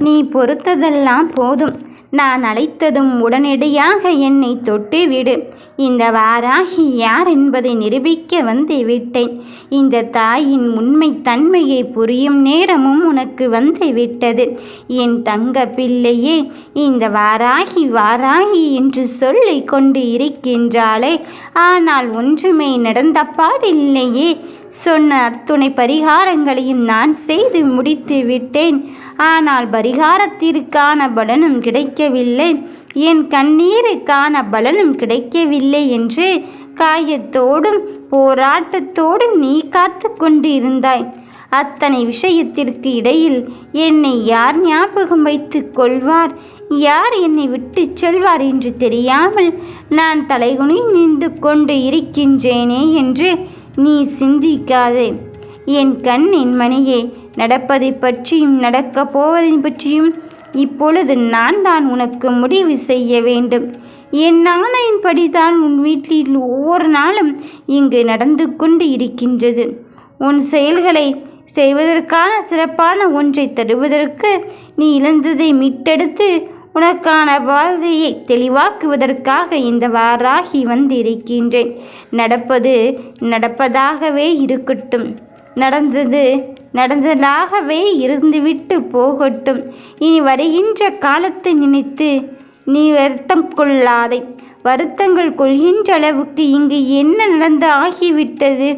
நீ பொறுத்ததெல்லாம் போதும். நான் அழைத்ததும் உடனடியாக என்னை தொட்டு விடு இந்த வாராகி யார் என்பதை நிரூபிக்க வந்து விட்டேன். இந்த தாயின் உண்மை தன்மையை புரியும் நேரமும் உனக்கு வந்து விட்டது. என் தங்க பிள்ளையே இந்த வாராகி வாராகி என்று சொல்லிக் கொண்டு இருக்கின்றாளே. ஆனால் ஒன்றுமே நடந்த பாடில்லையே சொன்ன அத்துணை பரிகாரங்களையும் நான் செய்து முடித்து விட்டேன். ஆனால் பரிகாரத்திற்கான பலனும் கிடைக்கவில்லை. என் கண்ணீருக்கான பலனும் கிடைக்கவில்லை என்று காயத்தோடும் போராட்டத்தோடும் நீ காத்து கொண்டு இருந்தாய் அத்தனை விஷயத்திற்கு இடையில் என்னை யார் ஞாபகம் வைத்து கொள்வார்? யார் என்னை விட்டு செல்வார் என்று தெரியாமல் நான் தலைகுனி நின்று கொண்டு இருக்கின்றேனே என்று நீ சிந்திக்காதே. என் கண்ணின் மணியே நடப்பதை பற்றியும் நடக்கப் போவதை பற்றியும் இப்பொழுது நான் தான் உனக்கு முடிவு செய்ய வேண்டும். என் ஆணையின்படி தான் உன் வீட்டில் ஒவ்வொரு நாளும் இங்கு நடந்து கொண்டு இருக்கின்றது. உன் செயல்களை செய்வதற்கான சிறப்பான ஒன்றை தருவதற்கு நீ இழந்ததை மீட்டெடுத்து உனக்கான பாதையை தெளிவாக்குவதற்காக இந்த வாராகி வந்திருக்கின்றேன். நடப்பது நடப்பதாகவே இருக்கட்டும். நடந்தது. நடந்ததாகவே இருந்துவிட்டு போகட்டும். இனி வருகின்ற காலத்தை நினைத்து நீ வருத்தம் கொள்ளாதே. வருத்தங்கள் கொள்கின்ற அளவுக்கு இங்கு என்ன நடந்து ஆகிவிட்டது?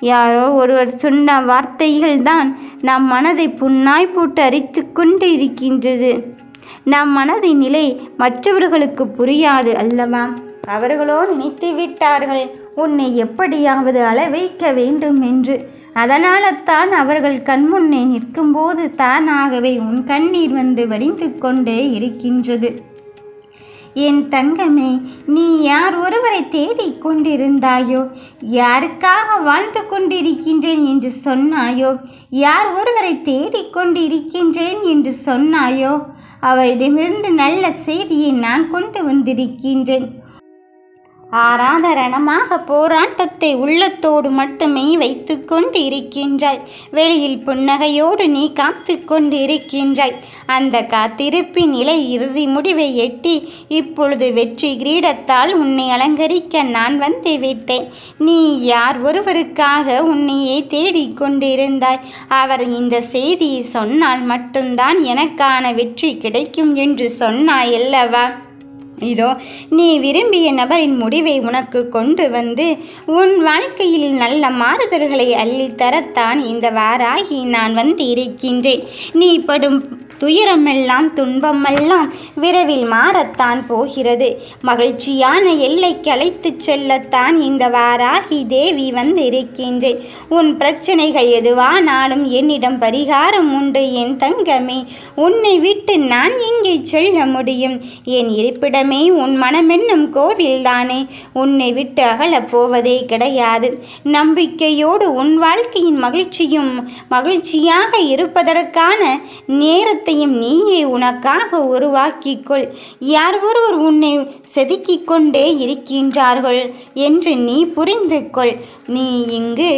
யாரோ ஒருவர் சொன்ன வார்த்தைகள் தான் நம் மனதை புண்ணாய் போட்டு அரித்து கொண்டு இருக்கின்றது. நம் மனதின் நிலை மற்றவர்களுக்கு புரியாது அல்லவா? அவர்களோ நினைத்து விட்டார்கள் உன்னை எப்படியாவது அளவைக்க வேண்டும் என்று. அதனால்தான் அவர்கள் கண்முன்னே நிற்கும்போது தானாகவே உன் கண்ணீர் வந்து வடிந்து கொண்டே இருக்கின்றது. என் தங்கமே நீ யார் ஒருவரை தேடிக் கொண்டிருந்தாயோ யாருக்காக வாழ்ந்து கொண்டிருக்கின்றேன் என்று சொன்னாயோ யார் ஒருவரை தேடிக் கொண்டிருக்கின்றேன் என்று சொன்னாயோ அவரிடமிருந்து நல்ல செய்தியை நான் கொண்டு வந்திருக்கின்றேன். ஆராதரணமாக போராட்டத்தை உள்ளத்தோடு மட்டுமே வைத்து கொண்டு இருக்கின்றாய் வெளியில் புன்னகையோடு நீ காத்து கொண்டு இருக்கின்றாய் அந்த காத்திருப்பின் நிலை இறுதி முடிவை எட்டி இப்பொழுது வெற்றி கிரீடத்தால் உன்னை அலங்கரிக்க நான் வந்து விட்டேன். நீ யார் ஒருவருக்காக உன்னையே தேடிக் கொண்டிருந்தாய்? அவர் இந்த செய்தியை சொன்னால் மட்டும்தான் எனக்கான வெற்றி கிடைக்கும் என்று சொன்னாய் அல்லவா இதோ நீ விரும்பிய நபரின் முடிவை உனக்கு கொண்டு வந்து உன் வாழ்க்கையில் நல்ல மாறுதல்களை அள்ளித்தரத்தான் இந்த வாராகி நான் வந்து இருக்கின்றேன் நீ படும் துயரமெல்லாம் துன்பமெல்லாம் விரைவில் மாறத்தான் போகிறது. மகிழ்ச்சியான எல்லை கலைத்து செல்லத்தான் இந்த வாராகி தேவி வந்திருக்கின்றேன். உன் பிரச்சனைகள் எதுவானாலும் என்னிடம் பரிகாரம் உண்டு என் தங்கமே. உன்னை விட்டு நான் எங்கே செல்ல முடியும்? என் இருப்பிடமே உன் மனமென்னும் கோவில்தானே. உன்னை விட்டு அகலப் போவதே கிடையாது. நம்பிக்கையோடு உன் வாழ்க்கையின் மகிழ்ச்சியும் மகிழ்ச்சியாக இருப்பதற்கான நேரத்தையும் நீயே உனக்காக உருவாக்கிக்கொள். யார் ஒருவர் உன்னை செதுக்கிக் கொண்டே இருக்கின்றார்கள் என்று நீ புரிந்து கொள் நீ இங்கு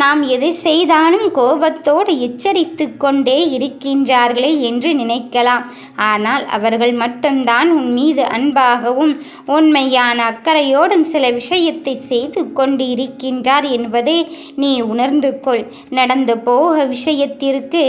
நாம் எதை செய்தாலும் கோபத்தோடு எச்சரித்து கொண்டே இருக்கின்றார்களே என்று நினைக்கலாம். ஆனால் அவர்கள் மட்டும்தான் உன் மீது அன்பாகவும் உண்மையான அக்கறையோடும் சில விஷயத்தை செய்து கொண்டு இருக்கின்றார் என்பதை நீ உணர்ந்து கொள் நடந்து போக விஷயத்திற்கு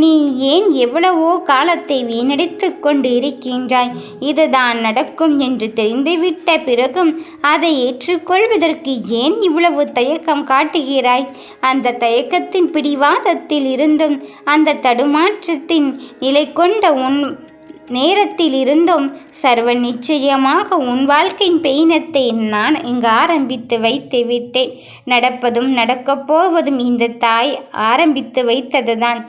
நீ ஏன் எவ்வளவோ காலத்தை வீணடித்து கொண்டு இருக்கின்றாய் இதுதான் நடக்கும் என்று தெரிந்துவிட்ட பிறகும் அதை ஏற்றுக்கொள்வதற்கு ஏன் இவ்வளவு தயக்கம் காட்டுகிறாய்? அந்த தயக்கத்தின் பிடிவாதத்தில் இருந்தும் அந்த தடுமாற்றத்தின் நிலை கொண்ட உன் நேரத்தில் இருந்தும் சர்வ நிச்சயமாக உன் வாழ்க்கையின் பெயினத்தை நான் இங்கு ஆரம்பித்து வைத்து விட்டேன். நடப்பதும் நடக்கப் போவதும் இந்த தாய் ஆரம்பித்து வைத்ததுதான்.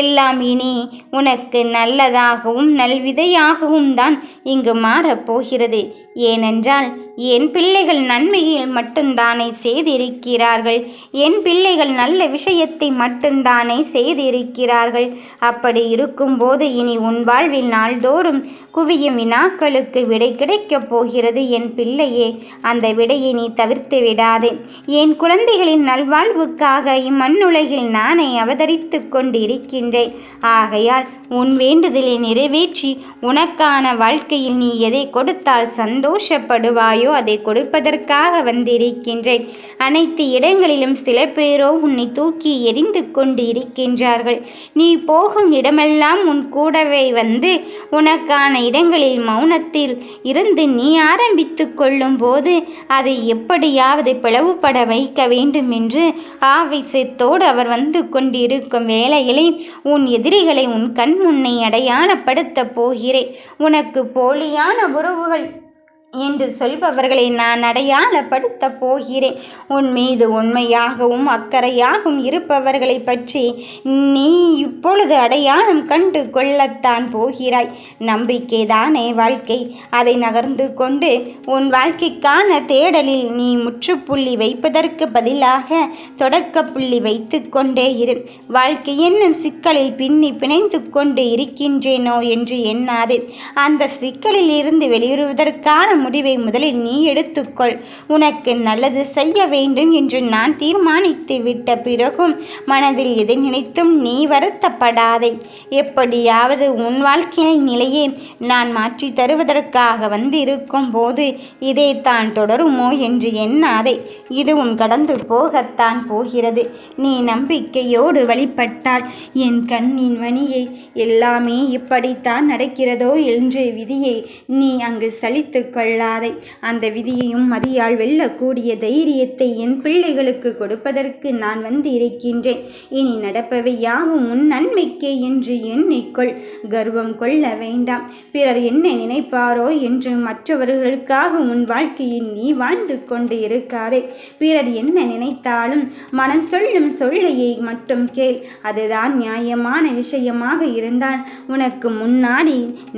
எல்லாம் இனி உனக்கு நல்லதாகவும் நல்விதையாகவும் தான் இங்கு மாறப்போகிறது ஏனென்றால் என் பிள்ளைகள் நன்மையில் மட்டும்தானே செய்திருக்கிறார்கள். என் பிள்ளைகள் நல்ல விஷயத்தை மட்டும்தானே செய்திருக்கிறார்கள். அப்படி இருக்கும்போது இனி உன் வாழ்வில் நாள்தோ நாள்தோறும் குவியும் வினாக்களுக்கு விடை கிடைக்கப் போகிறது என் பிள்ளையே அந்த விடையை நீ தவிர்த்து விடாதே. என் குழந்தைகளின் நல்வாழ்வுக்காக இம்மண்ணுலகில் நானே அவதரித்து கொண்டு இருக்கின்றேன் ஆகையால் உன் வேண்டுதலை நிறைவேற்றி உனக்கான வாழ்க்கையில் நீ எதை கொடுத்தால் சந்தோஷப்படுவாயோ அதை கொடுப்பதற்காக வந்திருக்கின்றேன். அனைத்து இடங்களிலும் சில பேரோ உன்னை தூக்கி எரிந்து கொண்டு இருக்கின்றார்கள் நீ போகும் இடமெல்லாம் உன் கூடவே வந்து உனக்கான இடங்களில் மௌனத்தில் இருந்து நீ ஆரம்பித்து கொள்ளும் போது அதை எப்படியாவது பிளவுபட வைக்க வேண்டும் என்று ஆவேசத்தோடு அவர் வந்து கொண்டிருக்கும் வேளையிலே உன் எதிரிகளை உன் கண் முன்னே அடையாளப்படுத்தப் போகிறேன். உனக்கு போலியான உறவுகள் என்று சொல்பவர்களை நான் அடையாளப்படுத்தப் போகிறேன். உன் மீது உண்மையாகவும் அக்கறையாகவும் இருப்பவர்களை பற்றி நீ இப்பொழுது அடையாளம் கண்டு கொள்ளத்தான் போகிறாய். நம்பிக்கைதானே வாழ்க்கை. அதை நகர்ந்து கொண்டு உன் வாழ்க்கைக்கான தேடலில் நீ முற்றுப்புள்ளி வைப்பதற்கு பதிலாக தொடக்க புள்ளி வைத்து கொண்டே இரு. வாழ்க்கை என்னும் சிக்கலில் பின்னி பிணைந்து கொண்டு இருக்கின்றேனோ என்று எண்ணாது. அந்த சிக்கலில் இருந்து வெளியேறுவதற்கான முடிவை முதலில் நீ எடுத்துக்கொள். உனக்கு நல்லது செய்ய வேண்டும் என்று நான் தீர்மானித்து விட்ட பிறகும் மனதில் எதை நினைத்தும் நீ வருத்தப்படாதே. எப்படியாவது உன் வாழ்க்கையின் நிலையை நான் மாற்றி தருவதற்காக வந்து இருக்கும் போது இதை தான் தொடருமோ என்று எண்ணாதே. இதுவும் கடந்து போகத்தான் போகிறது. நீ நம்பிக்கையோடு வழிபட்டால் என் கண்ணின் மணியை எல்லாமே இப்படித்தான் நடக்கிறதோ என்று விதியை நீ அங்கு சலித்துக்கொள். கொள்ளாதே. அந்த விதியையும் மதியால் வெல்லக்கூடிய தைரியத்தை என் பிள்ளைகளுக்கு கொடுப்பதற்கு நான் வந்து இருக்கின்றேன். இனி நடப்பவை யாவும் உன் நன்மைக்கே என்று எண்ணிக்கொள் கர்வம் கொள்ள வேண்டாம். பிறர் என்ன நினைப்பாரோ என்று மற்றவர்களுக்காக உன் வாழ்க்கையில் நீ வாழ்ந்து கொண்டு இருக்காதே. பிறர் என்ன நினைத்தாலும் மனம் சொல்லும் சொல்லையை மட்டும் கேள். அதுதான் நியாயமான விஷயமாக இருந்தால் உனக்கு முன்னாடி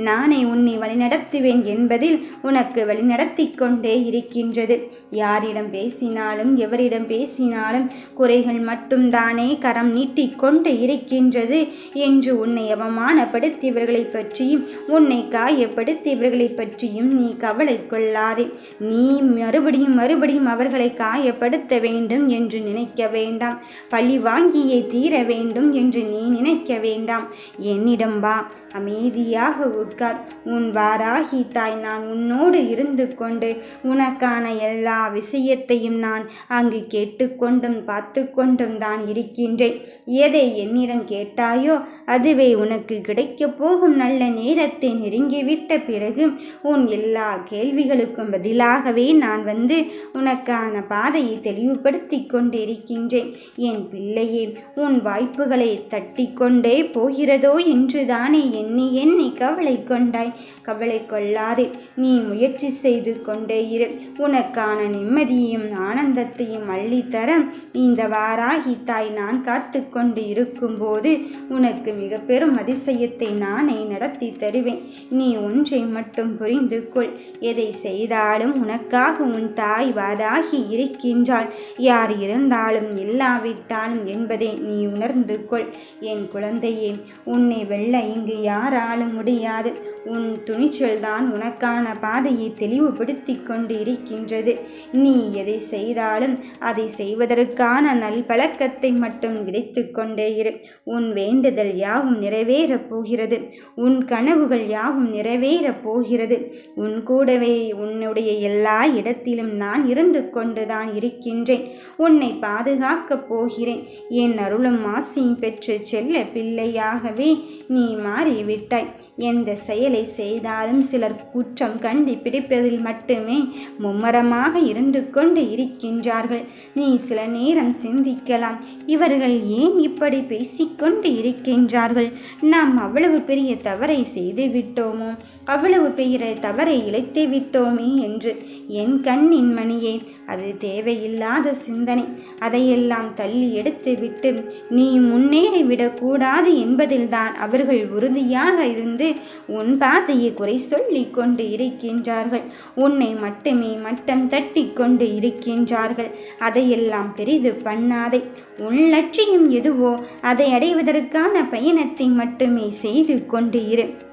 நானே உன்னை வழிநடத்துவேன் என்பதில் உனக்கு வழிநடத்தி கொண்டே இருக்கின்றது. யாரிடம் பேசினாலும் எவரிடம் பேசினாலும் குறைகள் மட்டும்தானே கரம் நீட்டிக்கொண்டு இருக்கின்றது என்று உன்னை அவமானப்படுத்தியவர்களை பற்றியும் உன்னை காயப்படுத்தியவர்களை பற்றியும் நீ கவலை கொள்ளாதே. நீ மறுபடியும் மறுபடியும் அவர்களை காயப்படுத்த வேண்டும் என்று நினைக்க வேண்டாம். பழி வாங்கியே தீர வேண்டும் என்று நீ நினைக்க வேண்டாம். என்னிடம் வா அமைதியாக உட்கார். உன் வாராகி தாய் நான் உன்னோடு இருந்து கொண்டு உனக்கான எல்லா விஷயத்தையும் நான் அங்கு கேட்டுக்கொண்டும் பார்த்து கொண்டும் தான் இருக்கின்றேன். எதை என்னிடம் கேட்டாயோ அதுவே உனக்கு கிடைக்கப் போகும். நல்ல நேரத்தை நெருங்கிவிட்ட பிறகு உன் எல்லா கேள்விகளுக்கும் பதிலாகவே நான் வந்து உனக்கான பாதையை தெளிவுபடுத்தி கொண்டிருக்கின்றேன். என் பிள்ளையே உன் வாய்ப்புகளை தட்டி கொண்டே போகிறதோ என்று தானே எண்ணி எண்ணி கவலை கொண்டாய். கவலை கொள்ளாதே. நீ முயற்சி செய்து கொண்டே இரு. உனக்கான நிம்மதியையும் ஆனந்தத்தையும் அள்ளித்தர இந்த வாராகி தாய் நான் காத்து கொண்டு இருக்கும்போது உனக்கு மிக பெரும் அதிசயத்தை நானே நடத்தி தருவேன். நீ ஒன்றை மட்டும் புரிந்து கொள். எதை செய்தாலும் உனக்காக உன் தாய் வாராகி இருக்கின்றாள். யார் இருந்தாலும் இல்லாவிட்டாலும் என்பதை நீ உணர்ந்து கொள். என் குழந்தையே உன்னை வெல்ல இங்கு யாராலும் முடியாது. உன் துணிச்சல்தான் உனக்கான பாதையை தெளிவுபடுத்தி கொண்டு இருக்கின்றது நீ எதை செய்தாலும் அதை செய்வதற்கான நல்பழக்கத்தை மட்டும் விதைத்து கொண்டே இரு. உன் வேண்டுதல் யாவும் நிறைவேறப் போகிறது. உன் கனவுகள் யாவும் நிறைவேறப் போகிறது. உன் கூடவே உன்னுடைய எல்லா இடத்திலும் நான் இருந்து கொண்டுதான் இருக்கின்றேன். உன்னை பாதுகாக்கப் போகிறேன். என் அருளும் ஆசையும் பெற்று செல்ல பிள்ளையாகவே நீ மாறிவிட்டாய். எந்த செயலை செய்தாலும் சிலர் குற்றம் கண்டு பிடிப்பதில் மட்டுமே மும்மரமாக இருந்து கொண்டு இருக்கின்றார்கள். நீ சில நேரம் சிந்திக்கலாம். இவர்கள் ஏன் இப்படி பேசிக்கொண்டு இருக்கின்றார்கள்? நாம் அவ்வளவு பெரிய தவறை செய்து விட்டோமோ? அவ்வளவு பெரிய தவறை இழைத்து விட்டோமே என்று என் கண்ணின் மணியே அது தேவையில்லாத சிந்தனை. அதையெல்லாம் தள்ளி எடுத்துவிட்டு நீ முன்னேறி விடக்கூடாது என்பதில்தான் அவர்கள் உறுதியாக இருந்து உன் பாதையை குறை சொல்லி கொண்டு இருக்கின்றார் இருக்கின்றார்கள் உன்னை மட்டுமே மட்டம் தட்டி கொண்டு இருக்கின்றார்கள். அதையெல்லாம் பெரிது பண்ணாதே. உன் லட்சியம் எதுவோ அதை அடைவதற்கான பயணத்தை மட்டுமே செய்து கொண்டு இரு.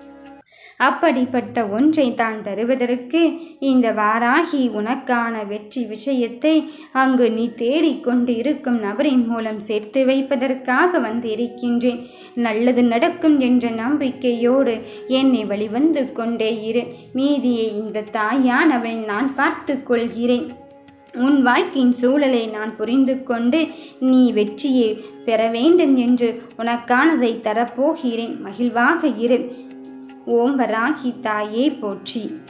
அப்படிப்பட்ட ஒன்றை தான் தருவதற்கு இந்த வாராகி உனக்கான வெற்றி விஷயத்தை அங்கு நீ தேடிக்கொண்டு இருக்கும் நபரின் மூலம் சேர்த்து வைப்பதற்காக வந்திருக்கின்றேன். நல்லது நடக்கும் என்ற நம்பிக்கையோடு என்னை வழிவந்து கொண்டே இரு. மீதியை இந்த தாயானவள் நான் பார்த்து கொள்கிறேன். உன் வாழ்க்கையின் சூழலை நான் புரிந்து கொண்டு நீ வெற்றியை பெற வேண்டும் என்று உனக்கானதை தரப்போகிறேன். மகிழ்வாக இரு. ஓம் வராகி தாயே போற்றி.